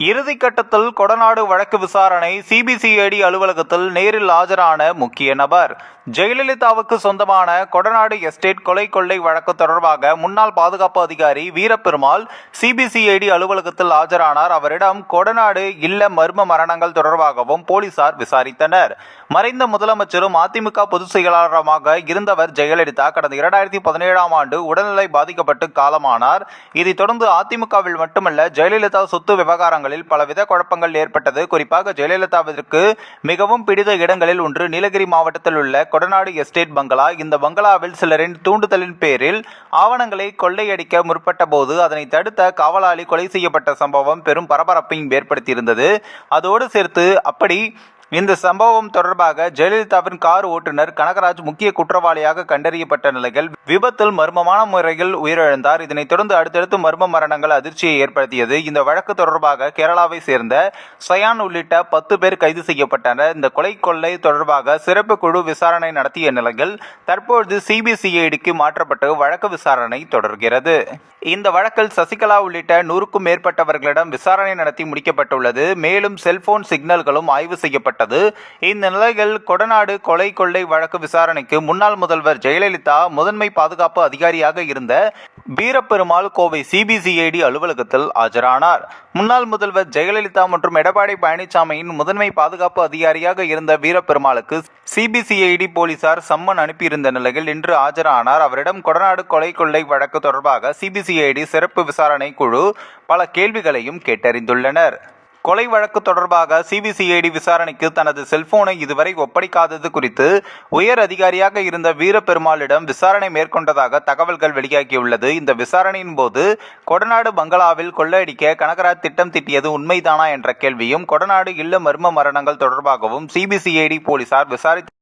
இறுதிக்கட்டத்தில் கொடநாடு வழக்கு விசாரணை சிபிசிஐடி அலுவலகத்தில் நேரில் ஆஜரான முக்கிய நபர். ஜெயலலிதாவுக்கு சொந்தமான கொடநாடு எஸ்டேட் கொலை கொள்ளை வழக்கு தொடர்பாக முன்னாள் பாதுகாப்பு அதிகாரி வீரப்பெருமாள் சிபிசிஐடி அலுவலகத்தில் ஆஜரானார். அவரிடம் கொடநாடு இல்ல மர்ம மரணங்கள் தொடர்பாகவும் போலீசார் விசாரித்தனர். மறைந்த முதலமைச்சரும் அதிமுக பொதுச் செயலாளருமாக இருந்தவர் ஜெயலலிதா கடந்த இரண்டாயிரத்தி பதினேழாம் ஆண்டு உடல்நிலை பாதிக்கப்பட்டு காலமானார். இதைத் தொடர்ந்து அதிமுகவில் மட்டுமல்ல ஜெயலலிதா சொத்து விவகாரங்கள் விவகாரங்களில் பலவித குழப்பங்கள் ஏற்பட்டது. குறிப்பாக ஜெயலலிதாவிற்கு மிகவும் பிடித்த இடங்களில் ஒன்று நீலகிரி மாவட்டத்தில் உள்ள கொடநாடு எஸ்டேட் பங்களா. இந்த பங்களாவில் சிலரின் தூண்டுதலின் பேரில் ஆவணங்களை கொள்ளையடிக்க முற்பட்ட போது அதனை தடுத்த காவலாளி கொலை செய்யப்பட்ட சம்பவம் பெரும் பரபரப்பையும் ஏற்படுத்தியிருந்தது. அதோடு சேர்த்து அப்படி இந்த சம்பவம் தொடர்பாக ஜெயலலிதாவின் கார் ஓட்டுநர் கனகராஜ் முக்கிய குற்றவாளியாக கண்டறியப்பட்ட நிலையில் விபத்தில் மர்மமான முறையில் உயிரிழந்தார். இதனைத் தொடர்ந்து அடுத்தடுத்து மர்ம மரணங்கள் அதிர்ச்சியை ஏற்படுத்தியது. இந்த வழக்கு தொடர்பாக கேரளாவை சேர்ந்த சயான் உள்ளிட்ட பத்து பேர் கைது செய்யப்பட்டனர். இந்த கொலை கொள்ளை தொடர்பாக சிறப்பு குழு விசாரணை நடத்திய நிலையில் தற்பொழுது சிபிசிஐடிக்கு மாற்றப்பட்டு வழக்கு விசாரணை தொடர்கிறது. இந்த வழக்கில் சசிகலா உள்ளிட்ட நூறுக்கும் மேற்பட்டவர்களிடம் விசாரணை நடத்தி முடிக்கப்பட்டுள்ளது. மேலும் செல்போன் சிக்னல்களும் ஆய்வு செய்யப்பட்டது. இந்த நிலையில் கொடநாடு கொலை கொள்ளை வழக்கு விசாரணைக்கு முன்னாள் முதல்வர் ஜெயலலிதா முதன்மை பாதுகாப்பு அதிகாரியாக இருந்த வீரப்பெருமாள் கோவை சிபிசிஐடி அலுவலகத்தில் ஆஜரானார். முன்னாள் முதல்வர் ஜெயலலிதா மற்றும் எடப்பாடி பழனிசாமியின் முதன்மை பாதுகாப்பு அதிகாரியாக இருந்த வீரப்பெருமாளுக்கு சிபிசிஐடி போலீசார் சம்மன் அனுப்பியிருந்த நிலையில் இன்று ஆஜரானார். அவரிடம் கொடநாடு கொலை கொள்ளை வழக்கு தொடர்பாக சிபிசிஐடி சிறப்பு விசாரணை குழு பல கேள்விகளையும் கேட்டறிந்துள்ளனர். கொலை வழக்கு தொடர்பாக சிபிசிஐடி விசாரணைக்கு தனது செல்போனை இதுவரை ஒப்படைக்காதது குறித்து உயர் அதிகாரியாக இருந்த வீரபெருமாளிடம் விசாரணை மேற்கொண்டதாக தகவல்கள் வெளியாகியுள்ளது. இந்த விசாரணையின் போது கொடநாடு பங்களாவில் கொள்ளையடிக்க கனகராஜ் திட்டம் திட்டியது உண்மைதானா? என்ற கேள்வியும் கொடநாடு இல்ல மர்ம மரணங்கள் தொடர்பாகவும் சிபிசிஐடி போலீசார் விசாரித்து